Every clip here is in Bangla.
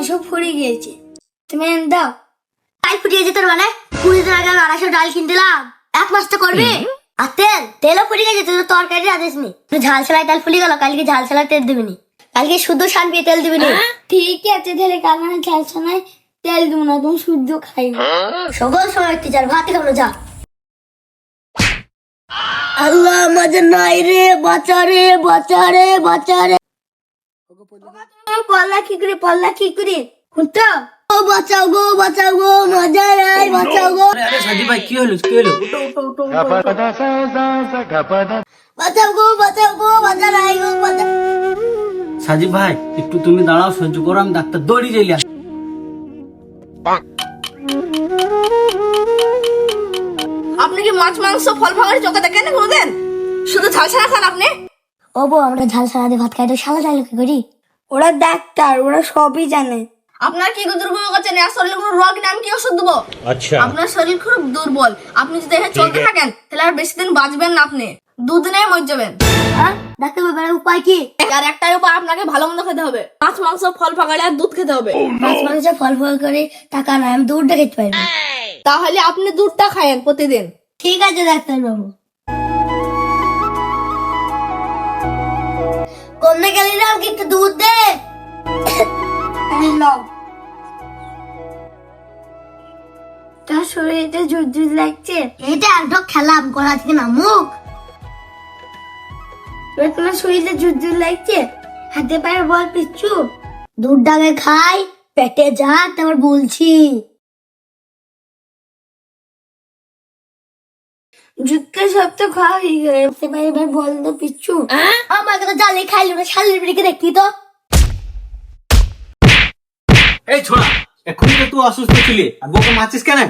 মাংস ফুরিয়ে গিয়েছে। তুমি এনে দাও। তাই ফুরিয়ে যেত মানে কুড়ি দিন আগে আড়াইশো ডাল কিনতেলাম এক মাস তো করবি। আর তেল তেলও ফুরিয়ে গেছে তোর তরকারি আদেশ নি ঝাল ছাড়াই তেল ফুরিয়ে গেল কালকে ঝাল ছাড়াই তেল দিবি নি। কালকে শুদ্ধ সানবি তেল দিবি নি। ঠিক আছে তাহলে কাল মানে ঝাল ছাড়াই তেল দিব না তুমি শুদ্ধ খাইবে সকল সময় টিচার ভাত খাব যা। আল্লাহ আমাদের নাই রে বাঁচা রে বাঁচা রে বাঁচা রে। পল্লা কি করে পল্লা কি করে? হুঁটো ও বাঁচাও গো বাঁচাও গো মজা রাই বাঁচাও গো। আরে সাজি ভাই কি হলো কি হলো? উঠো উঠো উঠো উঠো, উঠো। বাঁচাও গো বাঁচাও গো বাঁচা রাই গো সাজিব ভাই একটু তুমি দাঁড়াও সহ্য করো আমি ডাক্তার দৌড়ি যাইলি আপনি কি মাছ মাংস ফল ফাঁকারি চোখে দেখেন না কোনোদিন? শুধু ঝাল ছাড়া খান আপনি? ও আমরা ঝাল সারা দিয়ে ভাত খাই তো শালা চালু কি করি? ওরা ডাক্তার ওরা সবই জানে। আপনার কি দুর্বল করছেন? আর শরীরে কোনো রোগ নাম কি ওষুধ দেবো? আচ্ছা। আপনার শরীর খুব দুর্বল। আপনি যদি এখানে চলতে থাকেন তাহলে আর বেশি দিন বাঁচবেন না আপনি। দুদিনে মরে যাবেন। হ্যাঁ? ডাক্তার বাবার উপায় কি? আর একটাই উপায় আপনাকে ভালো মন্দ খেতে হবে। মাছ মাংস ফল ফাঁকালে আর দুধ খেতে হবে। oh, মাছ মাংস ফল ফল করে টাকা নাই আমি দুধটা খেতে পারি তাহলে আপনি দুধটা খায়েন প্রতিদিন। ঠিক আছে ডাক্তার বাবু। আমাকে একটু দুধ দে। তার শরীরে জোর জোর লাগছে। এটা একদম খেলাম করা থেকে নামুক। তোমার শরীরে জোর জোর লাগছে? হাতে পায়ে বল পিচ্ছু। দুধ দুধটাকে খাই পেটে যা তারপর বলছি। জুতকে সব তো খাওয়া হয়ে গেলে হাতে এবার বল তো পিচ্ছু আমাকে তো জালে খাইলি ওটা শালের বিড়িকে দেখতি তো? এই ছোড়া এখনই তো তুই অসুস্থ ছিলি আর মারছিস কেন?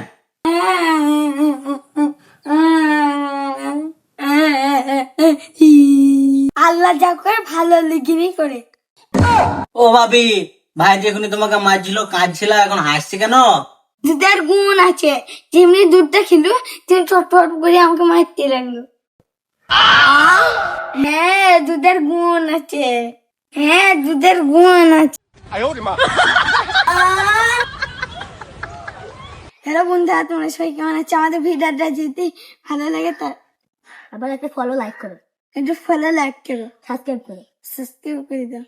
আল্লাহ যা করে ভালো লিগিনি করে। ও ভাবি ভাই যে এখনই তোমাকে মারছিল কাঁদছিল এখন হাসছে কেন? দুধের গুণ আছে যেমনি দুধটা খেলো তেমনি চটপট করে আমাকে মারতে লাগল। হ্যাঁ দুধের গুণ আছে। হ্যাঁ দুধের গুণ আছে। হ্যালো বন্ধুরা তোমরা সবাই কেমন আছে? আমাদের ভিডিওটা যদি ভালো লাগে তার আবার একটা ফলো লাইক করো। একটু ফলো লাইক করো। সাবস্ক্রাইব করো। সাবস্ক্রাইব করে দাও।